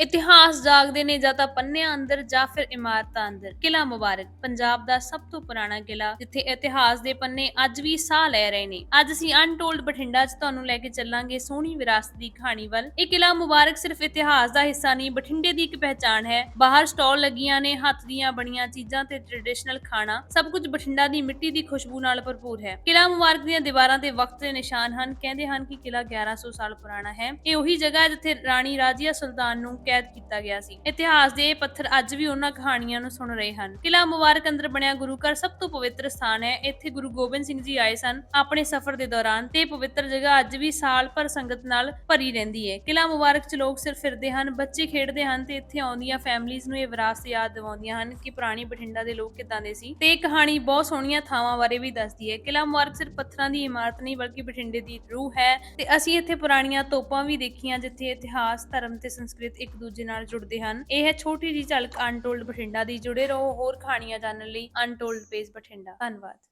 ਇਤਿਹਾਸ ਜਾਗਦੇ ਨੇ ਜਾਂ ਤਾਂ ਪੰਨਿਆਂ ਅੰਦਰ ਜਾਂ ਫਿਰ ਇਮਾਰਤਾਂ ਅੰਦਰ। ਕਿਲਾ ਮੁਬਾਰਕ, ਪੰਜਾਬ ਦਾ ਸਭ ਤੋਂ ਪੁਰਾਣਾ ਕਿਲਾ ਜਿੱਥੇ ਇਤਿਹਾਸ ਦੇ ਪੰਨੇ ਅੱਜ ਵੀ ਸਾਹ ਲੈ ਰਹੇ ਨੇ। ਅੱਜ ਅਸੀਂ ਅਨਟੋਲਡ ਬਠਿੰਡਾ 'ਚ ਤੁਹਾਨੂੰ ਲੈ ਕੇ ਚੱਲਾਂਗੇ ਸੋਹਣੀ ਵਿਰਾਸਤ ਦੀ ਕਹਾਣੀ ਵੱਲ। ਇਹ ਕਿਲਾ ਮੁਬਾਰਕ ਸਿਰਫ ਇਤਿਹਾਸ ਦਾ ਹਿੱਸਾ ਨਹੀਂ, ਬਠਿੰਡੇ ਦੀ ਇੱਕ ਪਹਿਚਾਣ ਹੈ। ਬਾਹਰ ਸਟਾਲ ਲੱਗੀਆਂ ਨੇ, ਹੱਥ ਦੀਆਂ ਬਣੀਆਂ ਚੀਜ਼ਾਂ ਤੇ ਟ੍ਰੈਡੀਸ਼ਨਲ ਖਾਣਾ। ਸਭ ਕੁਝ ਬਠਿੰਡਾ ਦੀ ਮਿੱਟੀ ਦੀ ਖੁਸ਼ਬੂ ਨਾਲ ਭਰਪੂਰ ਹੈ। ਕਿਲਾ ਮੁਬਾਰਕ ਦੀਆਂ ਦੀਵਾਰਾਂ ਤੇ ਵਕਤ ਦੇ ਨਿਸ਼ਾਨ ਹਨ। ਕਹਿੰਦੇ ਹਨ ਕਿ ਕਿਲਾ 1100 ਸਾਲ ਪੁਰਾਣਾ ਹੈ। ਇਹ ਉਹੀ ਜਗ੍ਹਾ ਹੈ ਜਿੱਥੇ ਰਾਣੀ ਰਾਜੀਆ ਸੁਲਤਾਨ ਨੂੰ ਕੈਦ ਕੀਤਾ ਗਿਆ ਸੀ। ਇਤਿਹਾਸ ਦੇ ਇਹ ਪੱਥਰ ਅੱਜ ਵੀ ਉਹਨਾਂ ਕਹਾਣੀਆਂ ਨੂੰ ਸੁਣ ਰਹੇ ਹਨ। ਕਿਲਾ ਮੁਬਾਰਕ ਅੰਦਰ ਬਣਿਆ ਗੁਰੂ ਘਰ ਸਭ ਤੋਂ ਪਵਿੱਤਰ ਸਥਾਨ ਹੈ। ਇੱਥੇ ਗੁਰੂ ਗੋਬਿੰਦ ਸਿੰਘ ਜੀ ਆਏ ਸਨ ਆਪਣੇ ਸਫ਼ਰ ਦੇ ਦੌਰਾਨ ਤੇ ਪਵਿੱਤਰ ਜਗ੍ਹਾ ਅੱਜ ਵੀ ਸਾਲ ਭਰ ਸੰਗਤ ਨਾਲ ਭਰੀ ਰਹਿੰਦੀ ਹੈ। ਕਿਲਾ ਮੁਬਾਰਕ 'ਚ ਲੋਕ ਸਿਰਫ ਫਿਰਦੇ ਹਨ, ਬੱਚੇ ਖੇਡਦੇ ਹਨ ਤੇ ਇੱਥੇ ਆਉਂਦੀਆਂ ਫੈਮਲੀਆਂ ਨੂੰ ਇਹ ਵਿਰਾਸਤ ਯਾਦ ਦਿਵਾਉਂਦੀਆਂ ਹਨ ਕਿ ਪੁਰਾਣੀ ਬਠਿੰਡਾ ਦੇ ਲੋਕ ਕਿਦਾਂ ਦੇ ਸੀ। ਤੇ ਇਹ ਕਹਾਣੀ ਬਹੁਤ ਸੋਹਣੀਆਂ ਥਾਵਾਂ ਬਾਰੇ ਵੀ ਦੱਸਦੀ ਹੈ। ਕਿਲਾ ਮੁਬਾਰਕ ਸਿਰਫ ਪੱਥਰਾਂ ਦੀ ਇਮਾਰਤ ਨਹੀਂ ਬਲਕਿ ਬਠਿੰਡੇ ਦੀ ਰੂਹ ਹੈ ਤੇ ਅਸੀਂ ਇੱਥੇ ਪੁਰਾਣੀਆਂ ਤੋਪਾਂ ਵੀ ਦੇਖੀਆਂ ਜਿੱਥੇ ਇਤਿਹਾਸ, ਧਰਮ ਤੇ ਸੰਸਕ੍ਰਿਤ ਇੱਕ ਦੂਜੇ ਨਾਲ ਜੁੜਦੇ ਹਨ। ਇਹ ਹੈ ਛੋਟੀ ਜਿਹੀ ਝਲਕ ਅਨਟੋਲਡ ਬਠਿੰਡਾ ਦੀ। ਜੁੜੇ ਰਹੋ ਹੋਰ ਕਹਾਣੀਆਂ ਜਾਣਨ ਲਈ ਅਨਟੋਲਡ ਪੇਜ ਬਠਿੰਡਾ। ਧੰਨਵਾਦ।